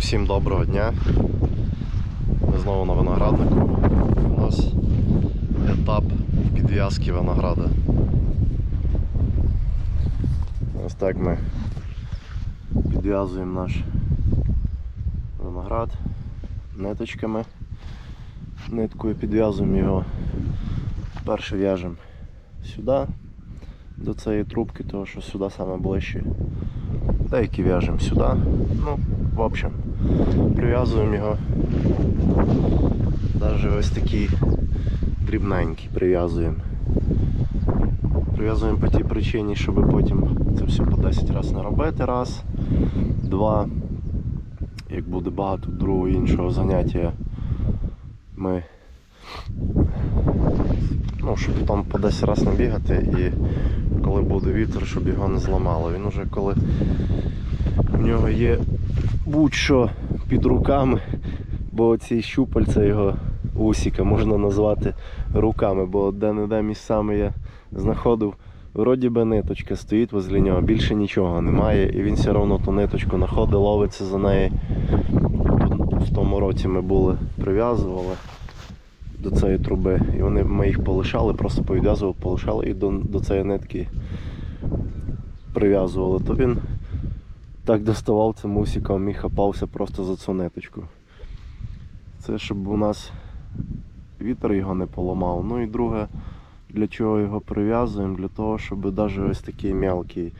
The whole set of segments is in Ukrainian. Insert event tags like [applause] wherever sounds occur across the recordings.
Усім доброго дня. Ми знову на винограднику. У нас етап підв'язки винограда. Ось так ми підв'язуємо наш виноград ниточками. Ниткою підв'язуємо його. Перше в'яжемо сюди, до цієї трубки, тому що сюди саме ближче. Деякі в'яжемо сюди. Ну, в общем, прив'язуємо його. Навіть ось такий дрібненький прив'язуємо. Прив'язуємо по тій причині, щоб потім це все по 10 разів не робити. Раз, два. Як буде багато другого іншого заняття, ми ну, щоб там по 10 разів не бігати і коли буде вітер, щоб його не зламало. Він уже коли в нього є будь-що під руками, бо ці щупальця його усіка можна назвати руками, бо де-не-де місцями я знаходив. Вроді би ниточка стоїть возле нього, більше нічого немає, і він все одно ту ниточку знаходить, ловиться за неї. В тому році ми були, прив'язували до цієї труби. І вони ми їх полишали, просто пов'язували, полишали і до, до цієї нитки прив'язували. То він так доставав цим усіком і хапався просто за цю ниточку. Це щоб у нас вітер його не поламав. Ну і друге, для чого його прив'язуємо? Для того, щоб навіть ось такий мелкий.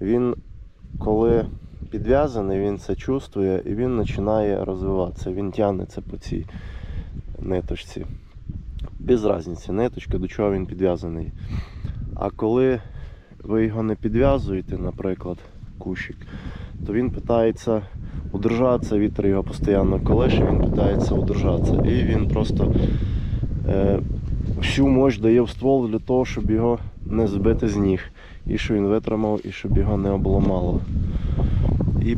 Він коли підв'язаний, він це чувствує і він починає розвиватися. Він тягнеться по цій ниточці. Без різниці, ниточка, до чого він підв'язаний. А коли ви його не підв'язуєте, наприклад, кущик, то він питається удержатися, вітер його постійно колеше, він питається удержатися. І він просто е, всю мощь дає в ствол для того, щоб його не збити з ніг. І щоб він витримав, і щоб його не обламало. І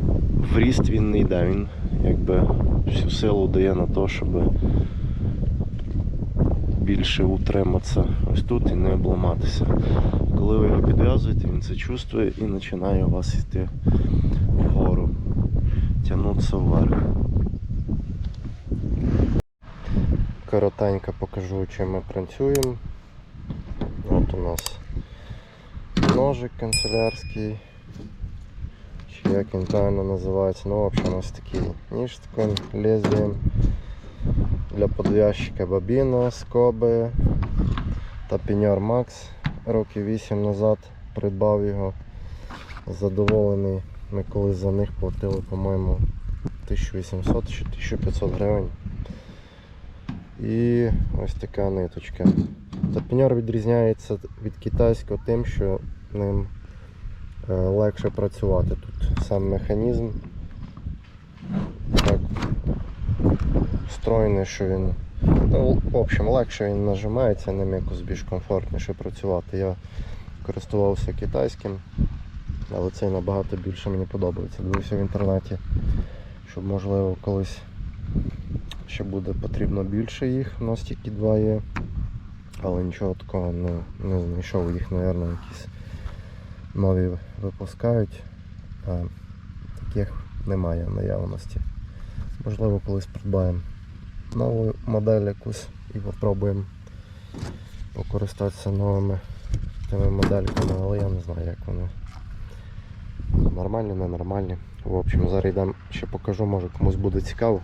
в ріст він не йде, він якби всю силу дає на те, щоб більше утриматися ось тут і не обламатися. Коли ви його підв'язуєте, він це чувствує і починає у вас йти вгору, тягнутися вверх. Коротенько покажу, чим ми працюємо. От у нас ножик канцелярський. Чи як він правильно називається. Ну, в общем, ось такий ніж таким лезвієм для подв'язчика бобіна, скоби та піньор Макс. Років 8 назад придбав його. Задоволений. Ми колись за них платили, по-моєму, 1800 чи 1500 гривень. І ось така ниточка. Топіньор відрізняється від китайського тим, що ним е, легше працювати. Тут сам механізм так встроєний, що він ну, в общем, легше він нажимається, ним якось більш комфортніше працювати. Я користувався китайським, але цей набагато більше мені подобається. Дивився в інтернеті, щоб можливо колись ще буде потрібно більше їх. У нас тільки два є. Але нічого такого не, не знайшов їх, мабуть, якісь нові випускають. А таких немає наявності. Можливо, колись придбаємо нову модель якусь і попробуємо покористатися новими тими модельками, але я не знаю, як вони. Нормальні, ненормальні. В общем, зараз йдемо, ще покажу, може комусь буде цікаво,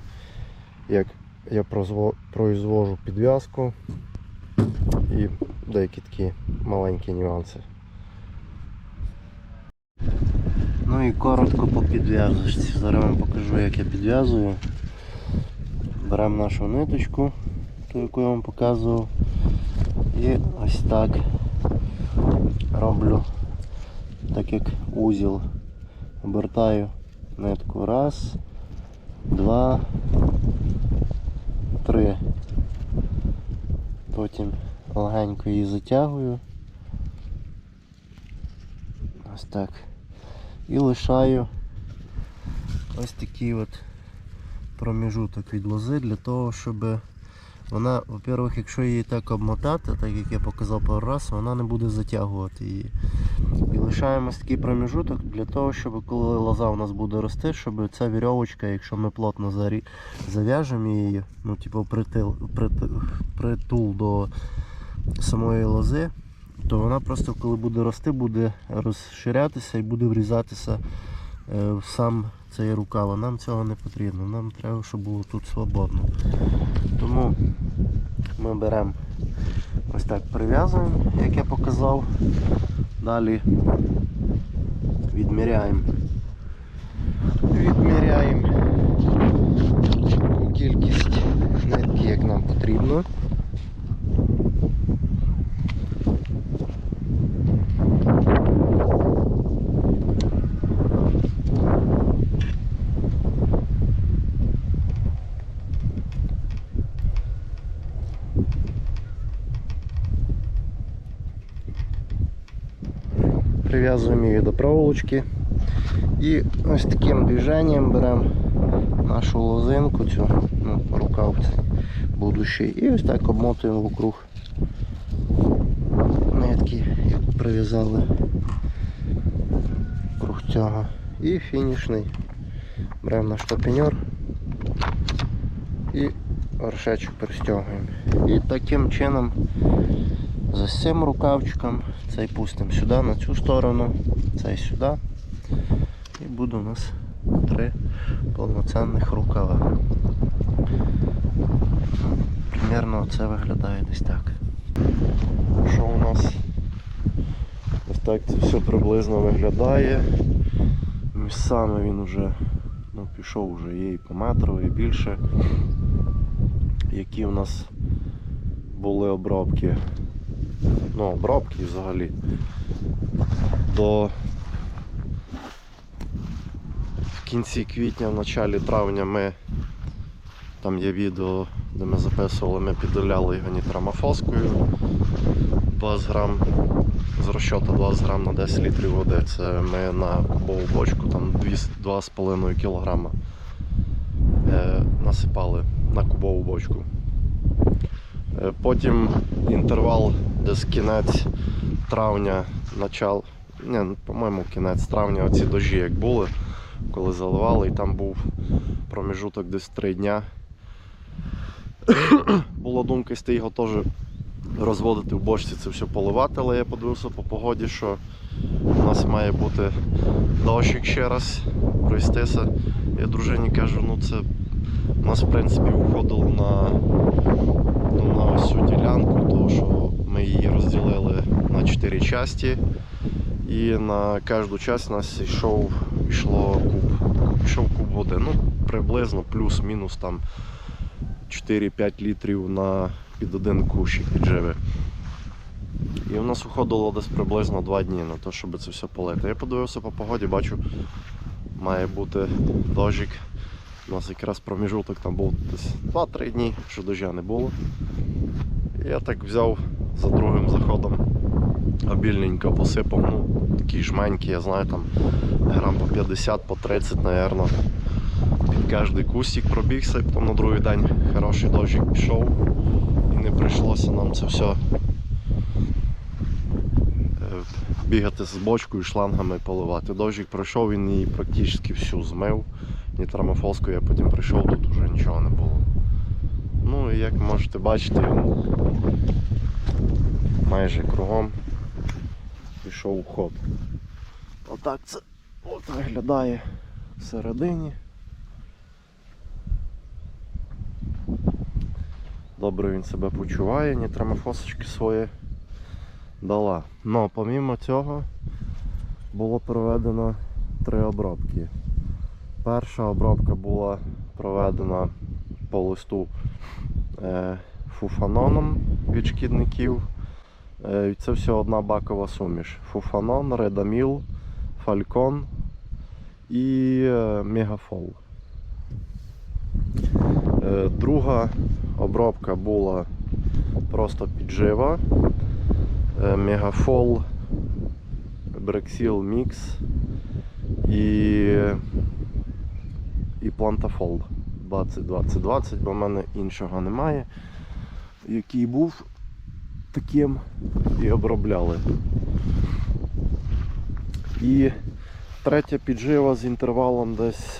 як я произвожу підв'язку і деякі такі маленькі нюанси. Ну і коротко по підв'язочці. Зараз вам покажу, як я підв'язую. Беремо нашу ниточку, ту, яку я вам показував. І ось так роблю, так як узіл. Обертаю нитку. Раз, два, три. Потім легенько її затягую. Ось так. І лишаю ось такий от проміжуток від лози для того, щоб вона, во-первых, якщо її так обмотати, так як я показав пару раз, вона не буде затягувати її. І лишаємо ось такий проміжуток для того, щоб коли лоза у нас буде рости, щоб ця вірьовочка, якщо ми плотно зав'яжемо її, ну, типу, притил, притил, притул до самої лози, то вона просто коли буде рости, буде розширятися і буде врізатися е, в сам цей рукав. А нам цього не потрібно. Нам треба, щоб було тут свободно. Тому ми беремо ось так прив'язуємо, як я показав. Далі відміряємо. Відміряємо кількість нитки, як нам потрібно. Прив'язуємо її до проволочки. І ось таким движенням беремо нашу лозинку, цю ну, рукав будущий, і ось так обмотуємо вокруг нитки, як прив'язали круг цього. І фінішний. Беремо наш топіньор і вершечок пристягуємо. І таким чином за цим рукавчиком цей пустимо сюди, на цю сторону, цей сюди. І буде у нас три повноцінних рукава. Примерно це виглядає десь так. Що у нас ось так це все приблизно виглядає. Місцями він вже ну, пішов вже є і по метру, і більше. Які у нас були обробки ну, обробки взагалі. До в кінці квітня, в началі травня ми там є відео, де ми записували, ми піддаляли його нітрамофоскою 20 грам з розчоту 20 грам на 10 літрів води. Це ми на кубову бочку там 2,5 кг е, насипали на кубову бочку. Е, Потім інтервал десь кінець травня, начал, ні, ну, по-моєму, кінець травня оці дожі як були, коли заливали, і там був проміжуток десь 3 дня. [coughs] Була думка з його теж розводити в бочці, це все поливати, але я подивився по погоді, що у нас має бути дощик ще раз провестися. Я дружині кажу, ну це у нас в принципі виходило на ну, на ось цю ділянку, тому що ми її розділили на 4 часті. І на кожну часть у нас йшов, йшло куб. Йшов куб води. Ну, приблизно плюс-мінус там 4-5 літрів на під один кущик підживи. І у нас виходило десь приблизно 2 дні на те, щоб це все полити. Я подивився по погоді, бачу, має бути дощик. У нас якраз проміжуток там був десь 2-3 дні, що дождя не було. Я так взяв за другим заходом обільненько посипав, ну, такі жменькі, я знаю, там грам по 50, по 30, напевно. Під кожний кустик пробігся, і потім на другий день хороший дощик пішов і не прийшлося нам це все е, бігати з бочкою, шлангами поливати. Дощик пройшов, він її практично всю змив нітрамофоскою, я потім прийшов, тут вже нічого не було. Ну і як можете бачити, майже кругом пішов у ход. Отак це от виглядає всередині. Добре він себе почуває, нітрамофосочки свої дала. Но помімо цього було проведено три обробки. Перша обробка була проведена по листу е, фуфаноном від шкідників. Е, це все одна бакова суміш. Фуфанон, редаміл, фалькон і е, мегафол. Е, друга обробка була просто піджива. Мегафол, брексіл мікс і і плантафол 20-20-20, бо в мене іншого немає. Який був таким і обробляли. І третя піджива з інтервалом десь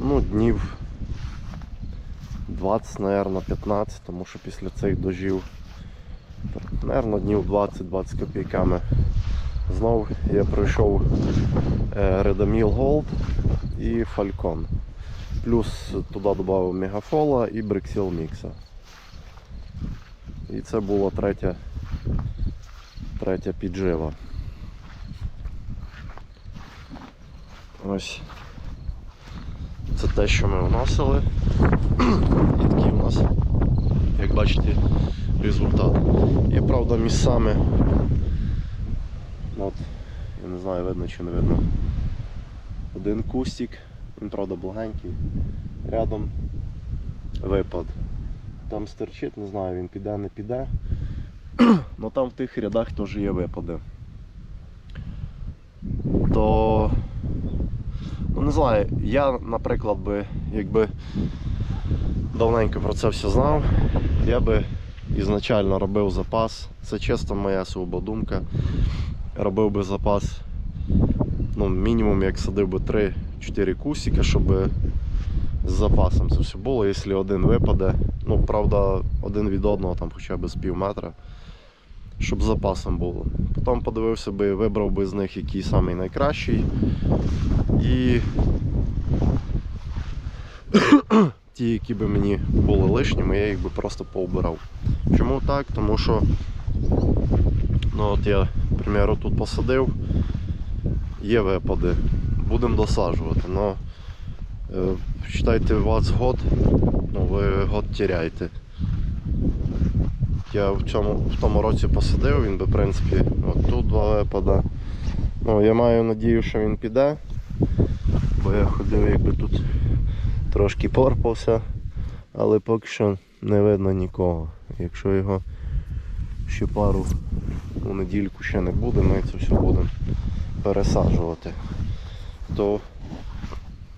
ну, днів 20, наверно, 15, тому що після цих дожів, наверно, днів 20-20 копійками. Знов я пройшов е, Redamil Gold і Falcon. Плюс туди додав Мегафола і Брексіл Мікса. І це була третя, третя піджива. Ось. Це те, що ми вносили. [clears throat] І такий у нас, як бачите, результат. Є, правда, місцями. От, я не знаю, видно чи не видно. Один кустик, він правда благенький. Рядом випад. Там стерчить, не знаю, він піде, не піде. [clears throat] Ну там в тих рядах теж є випади. То ну не знаю, я, наприклад, би, якби давненько про це все знав, я би ізначально робив запас. Це чисто моя свободумка. Робив би запас, ну, мінімум як садив би 3-4 кусика, щоб з запасом це все було, якщо один випаде, ну правда, один від одного там хоча б з пів метра, щоб з запасом було. Потім подивився би, вибрав би з них який самий найкращий. І [coughs] ті, які би мені були лишніми, я їх би просто поубирав. Чому так? Тому що ну от я, к тут посадив, є випади, будемо досаджувати. Но, Считайте, у вас год, ну ви год теряєте. Я в цьому в тому році посадив, він би в принципі от тут два випада. Ну, я маю надію, що він піде, бо я ходив якби тут трошки порпався, але поки що не видно нікого. Якщо його ще пару у недільку ще не буде, ми це все будемо пересаджувати. То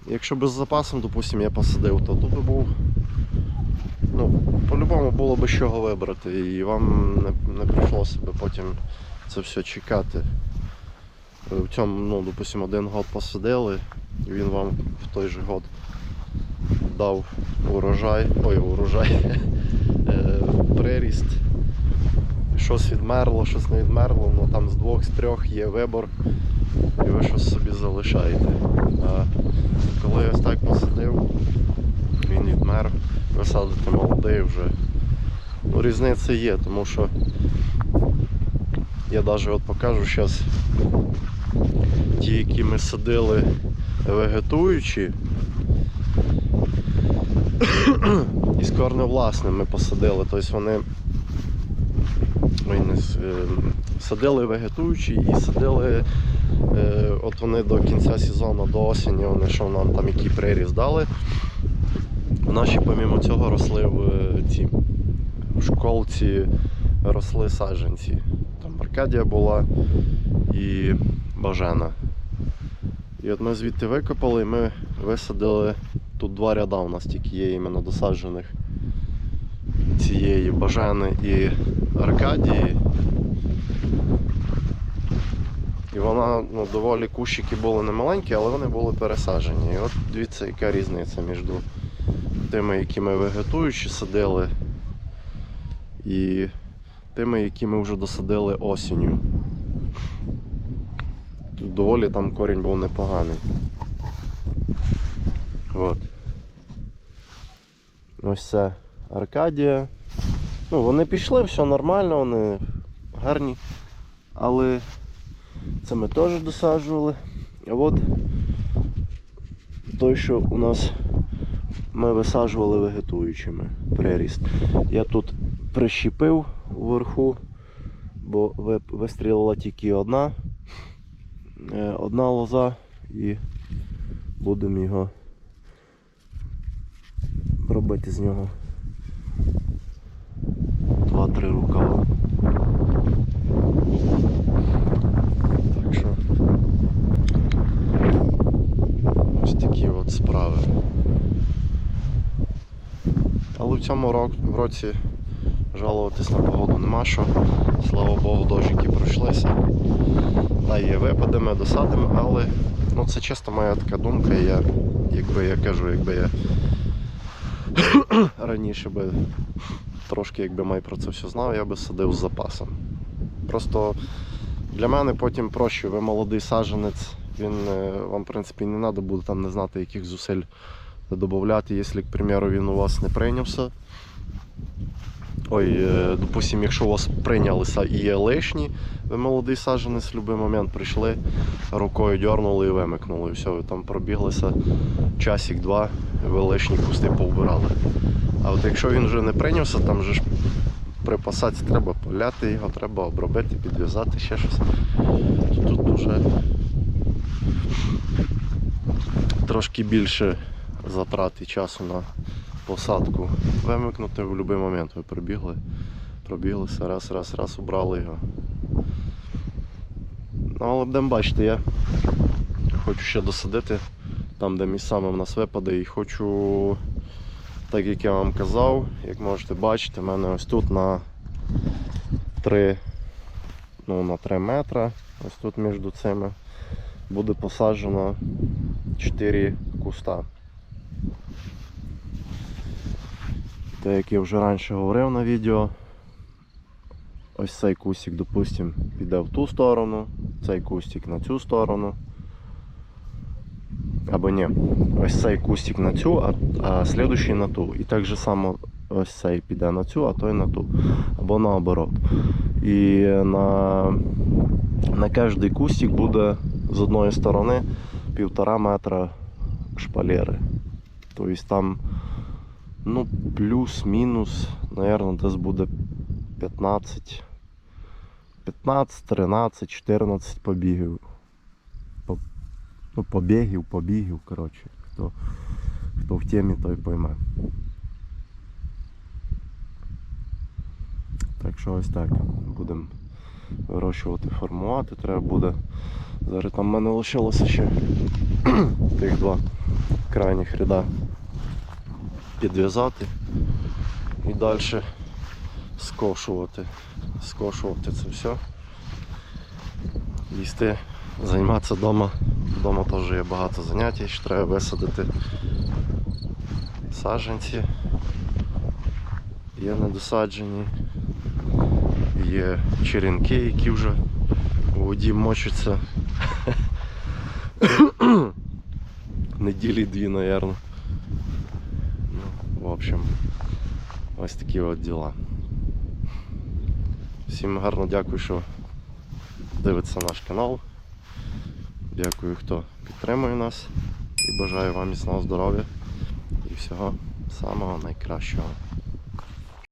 якщо без запасом, допустим, я посадив, то тут би був. Ну, по-любому було б з чого вибрати, і вам не, не прийшлося б потім це все чекати. В цьому, ну, допустим, один год посадили, і він вам в той же год дав урожай, ой, урожай, [laughs] е, приріст. Щось відмерло, щось не відмерло, ну там з двох, з трьох є вибор, і ви щось собі залишаєте. А коли ось так посадив, він відмер, ви садите молодий вже. Ну, різниця є, тому що я навіть от покажу зараз ті, які ми садили вегетуючі. [coughs] І з корневласним ми посадили, тобто вони не, е, садили вегетуючі і садили, е, от вони до кінця сезону, до осені, вони що нам там який приріст дали. Наші помімо цього росли в е, ці в школці росли саджанці. Там Аркадія була і Бажена. І от ми звідти викопали і ми висадили тут два ряда у нас тільки є іменно досаджених цієї Бажени і Аркадії. І вона ну, доволі кущики були не маленькі, але вони були пересаджені. І от дивіться, яка різниця між тими, які ми вегетуючі садили, і тими, які ми вже досадили осінню. Тут доволі там корінь був непоганий. От. Ось це Аркадія. Ну, вони пішли, все нормально, вони гарні. Але це ми теж досаджували. А от той, що у нас ми висаджували вегетуючими приріст. Я тут прищепив вверху, бо вистрілила тільки одна, е, одна лоза і будемо його робити з нього два-три рукава. Так що ось такі от справи. Але в цьому році жалуватись на погоду нема що. Слава Богу, дощики пройшлися. Та є випади, ми досадимо, але ну, це чисто моя така думка. Я, якби я кажу, якби я [coughs] раніше би трошки якби май про це все знав, я би садив з запасом. Просто для мене потім проще, ви молодий саджанець, він е, вам в принципі не треба буде там не знати, яких зусиль додати, якщо, к примеру, він у вас не прийнявся. Ой, е, допустим, якщо у вас прийнялися і лишні, ви молодий саджанець в будь-який момент прийшли, рукою дьорнули і вимикнули. І все, ви там пробіглися часик-два, ви лишні кусти повбирали. А от якщо він вже не прийнявся, там же ж припасати треба поляти його, треба обробити, підв'язати ще щось. Тут вже трошки більше затрат і часу на посадку. Вимикнути в будь-який момент. Ви прибігли, пробіглися, раз, раз, раз, убрали його. Ну, але будемо бачити, я хочу ще досадити там, де місцями в нас випаде, і хочу, так як я вам казав, як можете бачити, в мене ось тут на 3, ну, на 3 метра, ось тут між цими буде посаджено 4 куста. Те, як я вже раніше говорив на відео, ось цей кустик, допустим, піде в ту сторону, цей кустик на цю сторону. Або ні, ось цей кустик на цю, а, а слідущий на ту. І так же само ось цей піде на цю, а той на ту. Або наоборот. І на, на кожний кустик буде з одної сторони півтора метра шпалери. Тобто там ну, плюс-мінус, наверное, десь буде 15, 15, 13, 14 побігів. По- Ну, побігів, побігів, коротше. Хто, хто в темі, той пойме. Так що ось так. Будемо вирощувати, формувати. Треба буде. Зараз там в мене лишилося ще [clears throat] тих два крайніх ряда підв'язати і далі скошувати. Скошувати це все. Їсти, займатися вдома. Вдома теж є багато занять, ще треба висадити саджанці. Є недосаджені, є черенки, які вже у воді мочаться. [coughs] Неділі дві, мабуть. Общем, ось такі от діла. Всім гарно дякую, що дивиться наш канал. Дякую, хто підтримує нас і бажаю вам міцного здоров'я і всього самого найкращого.